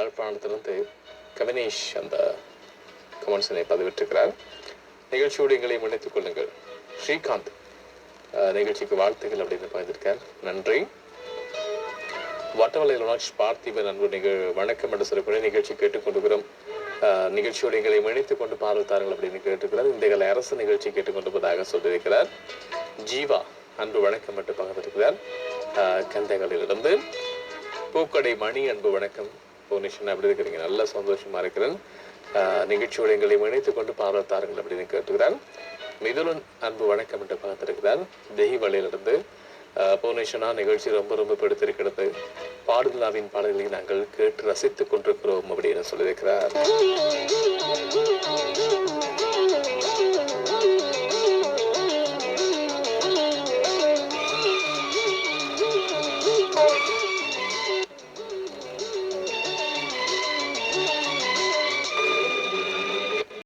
யாழ்ப்பாணத்திலிருந்து கவினேஷ் அந்த கமெண்ட்ஸினை பதிவிட்டிருக்கிறார். நிகழ்ச்சியோடு எங்களை இணைத்துக் கொள்ளுங்கள். ஸ்ரீகாந்த் நிகழ்ச்சிக்கு வாழ்த்துக்கள் அப்படின்னு பதிவிட்டிருக்கார். நன்றி. வட்டவலை லோனாட்ச் பார்த்திபன் அன்பு நிகழ் வணக்கம் என்று சொல்லக்கூடிய நிகழ்ச்சி கேட்டுக்கொண்டுகிறோம் நிகழ்ச்சியோடு எங்களை இணைத்துக் கொண்டு பார்வைத்தார்கள் அப்படின்னு கேட்டிருக்கிறார். இந்த அரசு நிகழ்ச்சி கேட்டுக்கொண்டிருப்பதாக சொல்லியிருக்கிறார். ஜீவா அன்பு வணக்கம் என்று பகிர்ந்திருக்கிறார். கந்தைகளிலிருந்து. பூக்கடை மணி அன்பு வணக்கம். புவனேஸ்வரன் அப்படி இருக்கிறீங்க நல்ல சந்தோஷமா இருக்கிறேன். நிகழ்ச்சியோட நிகழ்ச்சியோடு எங்களை இணைத்துக் கொண்டு பார்வத்தாருங்கள் அப்படின்னு கேட்டுக்கிறான் மிதுலன் அன்பு வணக்கம் என்று பார்த்திருக்கிறார். தெய்வலையிலிருந்து புவனேஸ்வரனா நிகழ்ச்சி ரொம்ப ரொம்ப பிடித்திருக்கிறது. பாடுதலாவின் பாடல்களை நாங்கள் கேட்டு ரசித்துக் கொண்டிருக்கிறோம் அப்படின்னு சொல்லியிருக்கிறார்.